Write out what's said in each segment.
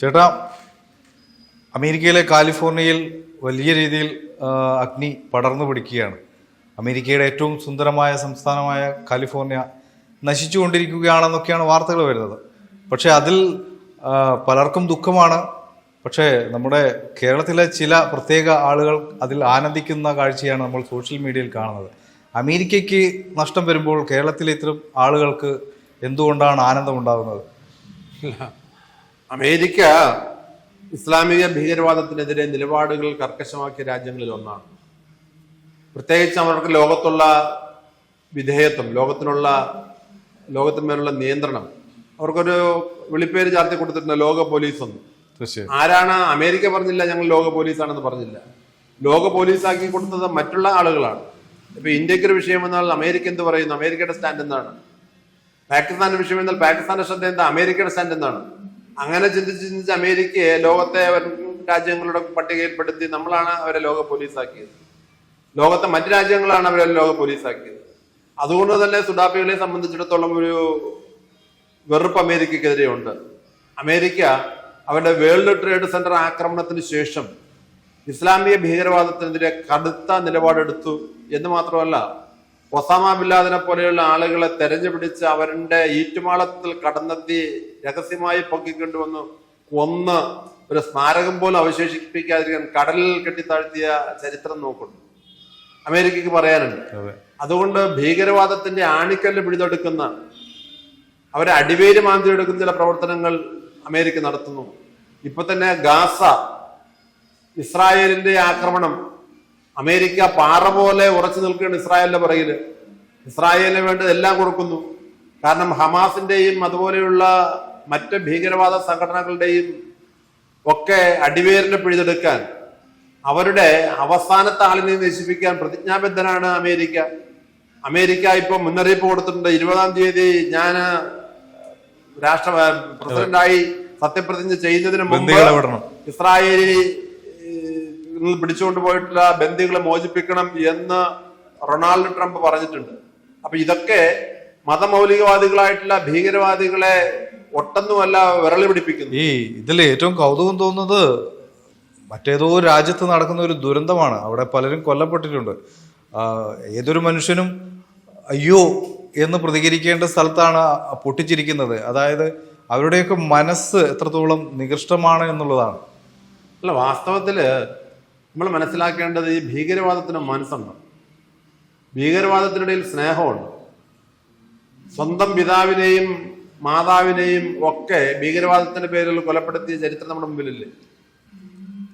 ചേട്ടാ അമേരിക്കയിലെ കാലിഫോർണിയയിൽ വലിയ രീതിയിൽ അഗ്നി പടർന്നു പിടിക്കുകയാണ്. അമേരിക്കയുടെ ഏറ്റവും സുന്ദരമായ സംസ്ഥാനമായ കാലിഫോർണിയ നശിച്ചുകൊണ്ടിരിക്കുകയാണെന്നൊക്കെയാണ് വാർത്തകൾ വരുന്നത്. പക്ഷേ അതിൽ പലർക്കും ദുഃഖമാണ്. പക്ഷേ നമ്മുടെ കേരളത്തിലെ ചില പ്രത്യേക ആളുകൾ അതിൽ ആനന്ദിക്കുന്ന കാഴ്ചയാണ് നമ്മൾ സോഷ്യൽ മീഡിയയിൽ കാണുന്നത്. അമേരിക്കയ്ക്ക് നഷ്ടം വരുമ്പോൾ കേരളത്തിലെ ഇത്തരം ആളുകൾക്ക് എന്തുകൊണ്ടാണ് ആനന്ദം ഉണ്ടാകുന്നത് അമേരിക്ക ഇസ്ലാമിക ഭീകരവാദത്തിനെതിരെ നിലപാടുകൾ കർക്കശമാക്കിയ രാജ്യങ്ങളിൽ ഒന്നാണ്. പ്രത്യേകിച്ച് അവർക്ക് ലോകത്തുള്ള വിധേയത്വം ലോകത്തിനുള്ള ലോകത്തിന്മേലുള്ള നിയന്ത്രണം. അവർക്കൊരു വിളിപ്പേര് ചാർത്തി കൊടുത്തിട്ടുണ്ട് ലോക പോലീസ് ഒന്ന്. ആരാണ് അമേരിക്ക പറഞ്ഞില്ല ഞങ്ങൾ ലോക പോലീസാണെന്ന് പറഞ്ഞില്ല. ലോക പോലീസാക്കി കൊടുത്തത് മറ്റുള്ള ആളുകളാണ്. ഇപ്പൊ ഇന്ത്യയ്ക്ക് ഒരു വിഷയം വന്നാൽ അമേരിക്ക എന്ത് പറയുന്നു? അമേരിക്കയുടെ സ്റ്റാൻഡ് എന്താണ്? പാകിസ്ഥാന്റെ വിഷയം എന്നാൽ പാകിസ്ഥാന്റെ ശ്രദ്ധ എന്താ? അമേരിക്കയുടെ സ്റ്റാൻഡ് എന്താണ്? അങ്ങനെ ചിന്തിച്ച് ചിന്തിച്ച് അമേരിക്കയെ ലോകത്തെ രാജ്യങ്ങളുടെ പട്ടികയിൽപ്പെടുത്തി നമ്മളാണ് അവരെ ലോക പോലീസാക്കിയത്. ലോകത്തെ മറ്റു രാജ്യങ്ങളാണ് അവരെ ലോക പോലീസാക്കിയത്. അതുകൊണ്ട് തന്നെ സുഡാപ്പികളെ സംബന്ധിച്ചിടത്തോളം ഒരു വെറുപ്പ് അമേരിക്കക്കെതിരെ ഉണ്ട് അമേരിക്ക അവരുടെ വേൾഡ് ട്രേഡ് സെന്റർ ആക്രമണത്തിന് ശേഷം ഇസ്ലാമിക ഭീകരവാദത്തിനെതിരെ കടുത്ത നിലപാടെടുത്തു എന്ന് മാത്രമല്ല ഒസാമ ബില്ലാദിനെ പോലെയുള്ള ആളുകളെ തെരഞ്ഞുപിടിച്ച് അവരുടെ ഈറ്റുമാളത്തിൽ കടന്നെത്തി രഹസ്യമായി പൊക്കിക്കൊണ്ടുവന്ന്. കൊന്ന് ഒരു സ്മാരകം പോലും അവശേഷിപ്പിക്കാതിരിക്കാൻ കടലിൽ കെട്ടിത്താഴ്ത്തിയ ചരിത്രം നോക്കുന്നു. അമേരിക്കക്ക് പറയാനുണ്ട്. അതുകൊണ്ട് ഭീകരവാദത്തിന്റെ ആണിക്കല്ല് പിടിതെടുക്കുന്ന അവരെ അടിവേര് മാന്തിയെടുക്കുന്ന ചില പ്രവർത്തനങ്ങൾ അമേരിക്ക നടത്തുന്നു. ഇപ്പൊ തന്നെ ഗാസ ഇസ്രായേലിന്റെ ആക്രമണം അമേരിക്ക പാറ പോലെ ഉറച്ചു നിൽക്കുകയാണ് ഇസ്രായേലിന്റെ പുറകിൽ ഇസ്രായേലിന് വേണ്ടത് എല്ലാം കൊടുക്കുന്നു. കാരണം ഹമാസിന്റെയും അതുപോലെയുള്ള മറ്റ് ഭീകരവാദ സംഘടനകളുടെയും ഒക്കെ അടിവേരിനെ പിഴുതെടുക്കാൻ അവരുടെ അവസാനത്തെ ആളിനെ നശിപ്പിക്കാൻ പ്രതിജ്ഞാബദ്ധനാണ് അമേരിക്ക. അമേരിക്ക ഇപ്പൊ മുന്നറിയിപ്പ് കൊടുത്തിട്ടുണ്ട്. ഇരുപതാം തീയതി ഞാൻ രാഷ്ട്ര പ്രസിഡന്റായി സത്യപ്രതിജ്ഞ ചെയ്യുന്നതിന് മുമ്പ് ഇസ്രായേലി പിടിച്ചുകൊണ്ട് പോയിട്ടുള്ള ബന്ദികളെ മോചിപ്പിക്കണം എന്ന് റൊണാൾഡ് ട്രംപ് പറഞ്ഞിട്ടുണ്ട്. അപ്പൊ ഇതൊക്കെ മതമൗലികവാദികളായിട്ടുള്ള ഭീകരവാദികളെ ഒട്ടൊന്നുമല്ല വിരളി പിടിപ്പിക്കുന്നു. ഈ ഇതിൽ ഏറ്റവും കൗതുകം തോന്നുന്നത് മറ്റേതോ രാജ്യത്ത് നടക്കുന്ന ഒരു ദുരന്തമാണ്. അവിടെ പലരും കൊല്ലപ്പെട്ടിട്ടുണ്ട്. ഏതൊരു മനുഷ്യനും അയ്യോ എന്ന് പ്രതികരിക്കേണ്ട സ്ഥലത്താണ് പൊട്ടിച്ചിരിക്കുന്നത്. അതായത് അവരുടെയൊക്കെ മനസ്സ് എത്രത്തോളം നികൃഷ്ടമാണ് എന്നുള്ളതാണ്. അല്ല വാസ്തവത്തിൽ നമ്മൾ മനസ്സിലാക്കേണ്ടത് ഈ ഭീകരവാദത്തിന് മനസ്സുണ്ട്. ഭീകരവാദത്തിനിടയിൽ സ്നേഹമുണ്ട്. സ്വന്തം പിതാവിനെയും മാതാവിനെയും ഒക്കെ ഭീകരവാദത്തിന്റെ പേരിൽ കൊലപ്പെടുത്തിയ ചരിത്രം നമ്മുടെ മുമ്പിലില്ലേ?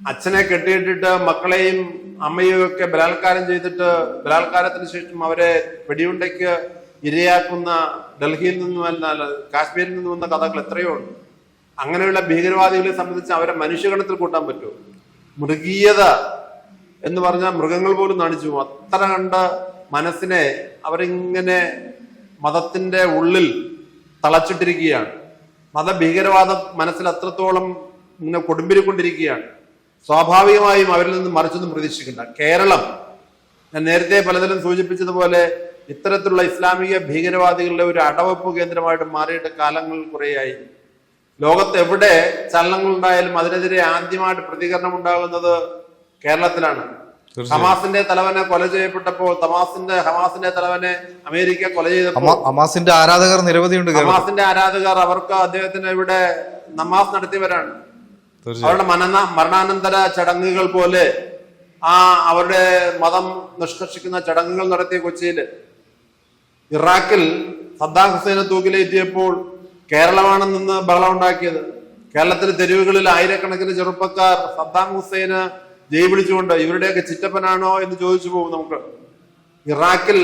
അച്ഛനെ കെട്ടിയിട്ടിട്ട് മക്കളെയും അമ്മയും ഒക്കെ ബലാത്കാരം ചെയ്തിട്ട് ബലാത്കാരത്തിന് ശേഷം അവരെ വെടിയുണ്ടയ്ക്ക് ഇരയാക്കുന്ന ഡൽഹിയിൽ നിന്ന് വന്നാൽ കാശ്മീരിൽ നിന്ന് വന്ന കഥകൾ എത്രയോ ഉണ്ട്. അങ്ങനെയുള്ള ഭീകരവാദികളെ സംബന്ധിച്ച് അവരെ മനുഷ്യഗണത്തിൽ കൂട്ടാൻ പറ്റുമോ? മൃഗീയത എന്ന് പറഞ്ഞാൽ മൃഗങ്ങൾ പോലും നാണിച്ചു അത്ര കണ്ട് മനസ്സിനെ അവരിങ്ങനെ മതത്തിന്റെ ഉള്ളിൽ തളച്ചിട്ടിരിക്കുകയാണ്. മതഭീകരവാദം മനസ്സിൽ അത്രത്തോളം ഇങ്ങനെ കൊടുമ്പിരിക്കൊണ്ടിരിക്കുകയാണ്. സ്വാഭാവികമായും അവരിൽ നിന്ന് മറിച്ചൊന്നും പ്രതീക്ഷിക്കണ്ട. കേരളം ഞാൻ നേരത്തെ പലതരം സൂചിപ്പിച്ചതുപോലെ ഇത്തരത്തിലുള്ള ഇസ്ലാമിക ഭീകരവാദികളുടെ ഒരു അടവപ്പ് കേന്ദ്രമായിട്ട് മാറിയിട്ട് കാലങ്ങൾ കുറേയായി. ലോകത്ത് എവിടെ ചലനങ്ങൾ ഉണ്ടായാലും അതിനെതിരെ ആദ്യമായിട്ട് പ്രതികരണം ഉണ്ടാകുന്നത് കേരളത്തിലാണ്. ഹമാസിന്റെ തലവനെ കൊല ചെയ്യപ്പെട്ടപ്പോൾ തമാസിന്റെ ഹമാസിന്റെ തലവനെ അമേരിക്ക കൊല ചെയ്തപ്പോൾ ഹമാസിന്റെ ആരാധകർ നിരവധിയുണ്ട് ഹമാസിന്റെ ആരാധകർ അവർക്ക് അദ്ദേഹത്തിന് ഇവിടെ നമാസ് നടത്തിയവരാണ്. അവരുടെ മനന മരണാനന്തര ചടങ്ങുകൾ പോലെ ആ അവരുടെ മതം നിഷ്കർഷിക്കുന്ന ചടങ്ങുകൾ നടത്തിയ കൊച്ചിയിൽ ഇറാഖിൽ സദ്ദാം ഹുസൈനെ തൂക്കിലേറ്റിയപ്പോൾ കേരളമാണ് നിന്ന് ബഹളം ഉണ്ടാക്കിയത്. കേരളത്തിലെ തെരുവുകളിൽ ആയിരക്കണക്കിന് ചെറുപ്പക്കാർ സദ്ദാം ഹുസൈന് ജയ് വിളിച്ചുകൊണ്ട് ഇവരുടെയൊക്കെ ചിറ്റപ്പനാണോ? എന്ന് ചോദിച്ചു പോകും നമുക്ക്. ഇറാഖിൽ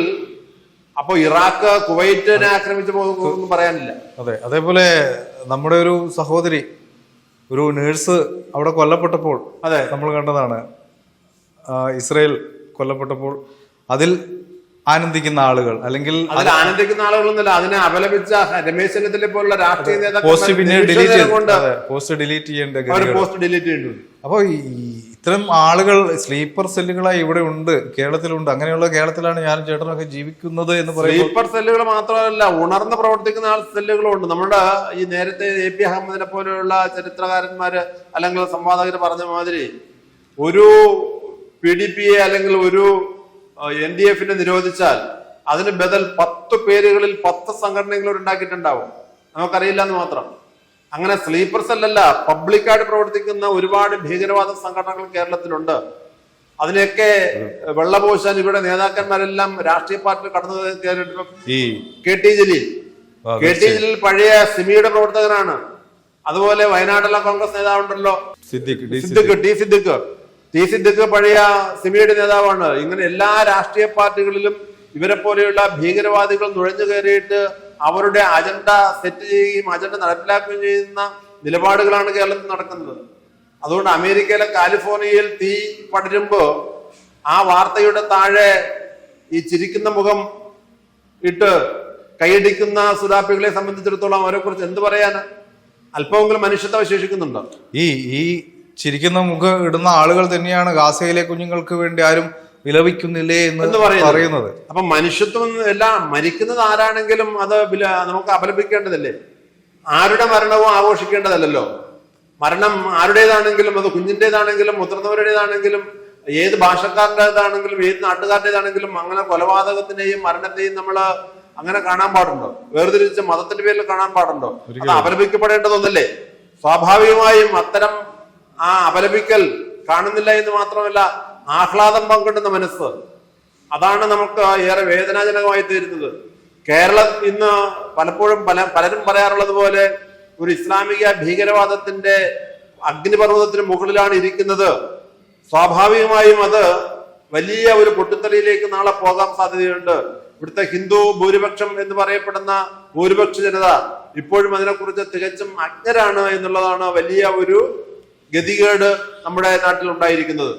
അപ്പോ ഇറാഖ് കുവൈറ്റിനെ ആക്രമിച്ചു പോകുന്നു പറയാനില്ല. അതെ അതേപോലെ നമ്മുടെ ഒരു സഹോദരി ഒരു നേഴ്സ് അവിടെ കൊല്ലപ്പെട്ടപ്പോൾ അതെ. നമ്മൾ കണ്ടതാണ്. ഇസ്രയേൽ കൊല്ലപ്പെട്ടപ്പോൾ അതിൽ ആനന്ദിക്കുന്ന ആളുകൾ അല്ലെങ്കിൽ അതിൽ ആനന്ദിക്കുന്ന ആളുകളൊന്നുമില്ല. അതിനെ അപലപിച്ച രമേശ് ചെന്നിത്തല പോലുള്ള രാഷ്ട്രീയ പോസ്റ്റ് പിന്നെ ഡിലീറ്റ് നേതാക്കൾ പോസ്റ്റ് ഡിലീറ്റ് ചെയ്യേണ്ട പോസ്റ്റ് ഡിലീറ്റ് ചെയ്തിട്ടുണ്ട് അപ്പോൾ ഇത്തരം ആളുകൾ സ്ലീപ്പർ സെല്ലുകളായി ഇവിടെ ഉണ്ട് കേരളത്തിലുണ്ട്. അങ്ങനെയുള്ള കേരളത്തിലാണ് ഞാനും ചേട്ടനൊക്കെ ജീവിക്കുന്നത് എന്ന് പറയുന്നത് സ്ലീപ്പർ സെല്ലുകൾ മാത്രമല്ല ഉണർന്ന് പ്രവർത്തിക്കുന്ന ആൾ സെല്ലുകളും ഉണ്ട്. നമ്മുടെ ഈ നേരത്തെ എ പി അഹമ്മദിനെ പോലെയുള്ള ചരിത്രകാരന്മാര് അല്ലെങ്കിൽ സംവാദകർ പറഞ്ഞ മാതിരി ഒരു പി ഡി പി എ അല്ലെങ്കിൽ ഒരു എൻ ഡി എഫിനെ നിരോധിച്ചാൽ അതിന് ബദൽ പത്ത് പേരുകളിൽ പത്ത് സംഘടനകൾ ഉണ്ടാക്കിയിട്ടുണ്ടാവും. നമുക്കറിയില്ല എന്ന് മാത്രം. അങ്ങനെ സ്ലീപ്പർ സെല്ലല്ല പബ്ലിക്കായിട്ട് പ്രവർത്തിക്കുന്ന ഒരുപാട് ഭീകരവാദ സംഘടനകൾ കേരളത്തിലുണ്ട്. അതിനെയൊക്കെ വെള്ളപോശാൻ ഇവിടെ നേതാക്കന്മാരെല്ലാം രാഷ്ട്രീയ പാർട്ടി കടന്നു കയറിയിട്ട് K T Jaleel. K T Jaleel പഴയ സിമിയുടെ പ്രവർത്തകനാണ്. അതുപോലെ വയനാട്ടിലെ കോൺഗ്രസ് നേതാവുണ്ടല്ലോ. സിദ്ദിഖ് ടി സിദ്ദിഖ്. ടി സിദ്ദിഖ് പഴയ സിമിയുടെ നേതാവാണ്. ഇങ്ങനെ എല്ലാ രാഷ്ട്രീയ പാർട്ടികളിലും ഇവരെ പോലെയുള്ള ഭീകരവാദികൾ നുഴഞ്ഞു കയറിയിട്ട് അവരുടെ അജണ്ട സെറ്റ് ചെയ്യുകയും അജണ്ട നടപ്പിലാക്കുകയും ചെയ്യുന്ന നിലപാടുകളാണ് കേരളത്തിൽ നടക്കുന്നത്. അതുകൊണ്ട് അമേരിക്കയിലെ കാലിഫോർണിയയിൽ തീ പടരുമ്പോ ആ വാർത്തയുടെ താഴെ ഈ ചിരിക്കുന്ന മുഖം ഇട്ട് കൈയടിക്കുന്ന സുഡാപ്പികളെ സംബന്ധിച്ചിടത്തോളം അവരെ കുറിച്ച് എന്ത് പറയാനാണ് അല്പമെങ്കിലും മനുഷ്യത്വം അവശേഷിക്കുന്നുണ്ടോ? ഈ ഈ ചിരിക്കുന്ന മുഖ ഇടുന്ന ആളുകൾ തന്നെയാണ് ഗാസയിലെ കുഞ്ഞുങ്ങൾക്ക് വേണ്ടി ആരും വിലപിക്കുന്നില്ലേ എന്ന് പറയുന്നത്. അപ്പൊ മനുഷ്യത്വം എല്ലാം മരിക്കുന്നത് ആരാണെങ്കിലും അത് നമുക്ക് അപലപിക്കേണ്ടതല്ലേ? ആരുടെ മരണവും ആഘോഷിക്കേണ്ടതല്ലല്ലോ? മരണം ആരുടേതാണെങ്കിലും അത് കുഞ്ഞിന്റെതാണെങ്കിലും മുതിർന്നവരുടേതാണെങ്കിലും ഏത് ഭാഷക്കാരുടേതാണെങ്കിലും ഏത് നാട്ടുകാരുടേതാണെങ്കിലും അങ്ങനെ കൊലപാതകത്തിനെയും മരണത്തെയും നമ്മൾ അങ്ങനെ കാണാൻ പാടുണ്ടോ? വേർതിരിച്ച് മതത്തിന്റെ പേരിൽ കാണാൻ പാടുണ്ടോ? അത് അപലപിക്കപ്പെടേണ്ടതൊന്നല്ലേ? സ്വാഭാവികമായും അത്തരം ആ അപലപിക്കൽ. കാണുന്നില്ല എന്ന് മാത്രമല്ല ആഹ്ലാദം പങ്കിടുന്ന മനസ്സ്. അതാണ് നമുക്ക് ഏറെ വേദനാജനകമായി തീരുന്നത്. കേരളം ഇന്ന് പലപ്പോഴും പല പലരും പറയാറുള്ളത് പോലെ ഒരു ഇസ്ലാമിക ഭീകരവാദത്തിന്റെ അഗ്നിപർവതത്തിന് മുകളിലാണ് ഇരിക്കുന്നത്. സ്വാഭാവികമായും അത് വലിയ ഒരു പൊട്ടിത്തെറിയിലേക്ക് നാളെ പോകാൻ സാധ്യതയുണ്ട്. ഇവിടുത്തെ ഹിന്ദു ഭൂരിപക്ഷം എന്ന് പറയപ്പെടുന്ന ഭൂരിപക്ഷ ജനത ഇപ്പോഴും അതിനെക്കുറിച്ച് തികച്ചും അജ്ഞരാണ് എന്നുള്ളതാണ് വലിയ ഒരു ഗതികേട് നമ്മുടെ നാട്ടിൽ ഉണ്ടായിരിക്കുന്നത്